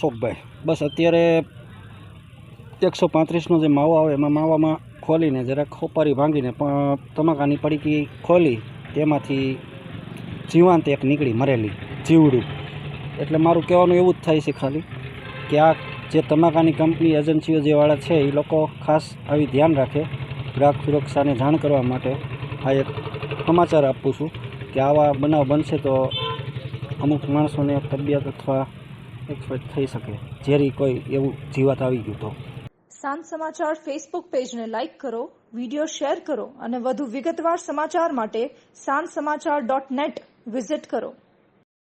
દીપકભાઈ બસ અત્યારે એકસો પાંત્રીસનો જે માવો આવે, એમાં માવામાં ખોલીને જરાક ખોપારી ભાંગીને, પણ તમાકાની પડીકી ખોલી, તેમાંથી જીવાંત એક નીકળી મરેલી, જીવડું. એટલે મારું કહેવાનું એવું જ થાય છે ખાલી કે આ જે તમાકાની કંપની એજન્સીઓ જે વાળા છે, એ લોકો ખાસ આવી ધ્યાન રાખે ગ્રાહક સુરક્ષાને જાણ કરવા માટે. આ એક સમાચાર આપું છું કે આવા બનાવ બનશે તો અમુક માણસોને તબિયત અથવા એક્સપર્ટ થઈ શકે. ઝેરી કોઈ એવું જીવાત આવી ગયું તો. સાંજ સમાચાર ફેસબુક પેજને લાઇક કરો વિડિયો શેર કરો અને વધુ વિગતવાર સમાચાર માટે સાંજ સમાચાર ડોટ નેટ વિઝિટ કરો.